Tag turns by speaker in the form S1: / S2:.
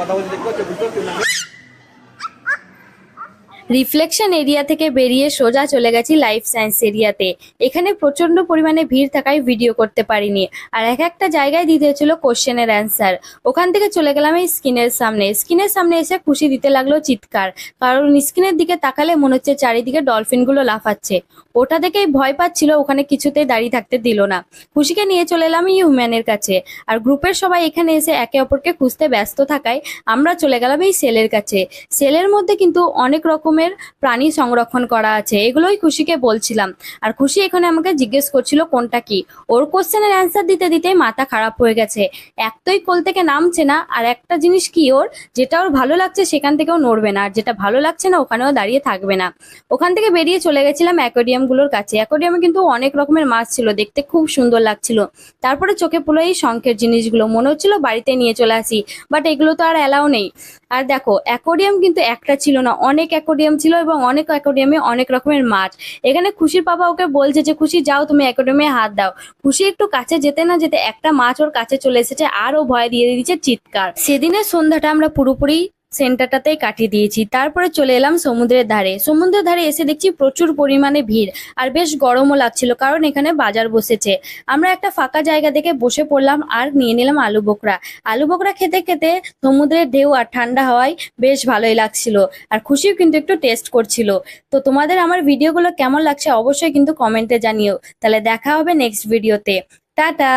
S1: কথা বলতে দেখতে পাচ্ছ বুঝতে পারছ?
S2: রিফ্লেকশন এরিয়া থেকে বেরিয়ে সোজা চলে গেছি লাইফ সায়েন্স এরিয়াতে এখানে প্রচণ্ড পরিমাণে ভিড় থাকায় ভিডিও করতে পারিনি। আর এক একটা জায়গায় দিতে হয়েছিল কোশ্চেনের অ্যান্সার ওখান থেকে চলে গেলাম এই স্ক্রিনের সামনে। স্ক্রিনের সামনে এসে খুশি দিতে লাগল চিৎকার। কারণ স্ক্রিনের দিকে তাকালে মনে হচ্ছে চারিদিকে ডলফিনগুলো লাফাচ্ছে। ওটা দেখেই ভয় পাচ্ছিল, ওখানে কিছুতেই দাঁড়িয়ে থাকতে দিল না। খুশিকে নিয়ে চলে এলাম হিউম্যানের কাছে। আর গ্রুপের সবাই এখানে এসে একে অপরকে খুঁজতে ব্যস্ত থাকায় আমরা চলে গেলাম এই সেলের কাছে। সেলের মধ্যে কিন্তু অনেক রকমের প্রাণী সংরক্ষণ করা আছে, এগুলোই খুশিকে বলছিলাম। আর খুশি এখানে আমাকে জিজ্ঞেস করছিল, কোনটা কি? ওর কোশ্চেনের অ্যান্সার দিতে দিতেই মাথা খারাপ হয়ে গেছে। একটাই কোল থেকে নামছে না, আর একটা জিনিস কি ওর? যেটা ওর ভালো লাগছে সেখান থেকেও নড়বে না, আর যেটা ভালো লাগছে না ওখানেও দাঁড়িয়ে থাকবে না। ওখান থেকে বেরিয়ে চলে গেছিলাম অ্যাকোরিয়ামগুলোর কাছে। অ্যাকোরিয়ামে কিন্তু অনেক রকমের মাছ ছিল, দেখতে খুব সুন্দর লাগছিল। তারপরে চোখে পড়ল এই শঙ্খের জিনিসগুলো, মনে হচ্ছিল বাড়িতে নিয়ে চলে আসি, বাট এগুলো তো আর অ্যালাউ নেই। আর দেখো অ্যাকোরিয়াম কিন্তু একটা ছিল না, অনেক অ্যাকোরিয়াম ছিল এবং অনেক অ্যাকোরিয়ামে অনেক রকমের মাছ এখানে খুশির বাবা ওকে বলছে যে, খুশি, যাও তুমি অ্যাকোরিয়ামে হাত দাও। খুশি একটু কাছে যেতে না যেতে একটা মাছ ওর কাছে চলে এসেছে আর ও ভয় দিয়ে দিচ্ছে চিৎকার। সেদিনের সন্ধ্যাটা আমরা পুরোপুরি সেন্টারটাতেই কাটিয়ে দিয়েছি। তারপরে চলে এলাম সমুদ্রের ধারে। সমুদ্রের ধারে এসে দেখছি প্রচুর পরিমাণে ভিড় আর বেশ গরমও লাগছিল কারণ এখানে বাজার বসেছে। আমরা একটা ফাঁকা জায়গা দেখে বসে পড়লাম আর নিয়ে নিলাম আলু বোকরা। আলু বোকরা খেতে খেতে সমুদ্রের ঢেউ আর ঠান্ডা হওয়ায় বেশ ভালোই লাগছিল আর খুশিও কিন্তু একটু টেস্ট করছিল। তো তোমাদের আমার ভিডিওগুলো কেমন লাগছে অবশ্যই কিন্তু কমেন্টে জানিও। তাহলে দেখা হবে নেক্সট ভিডিওতে টাটা!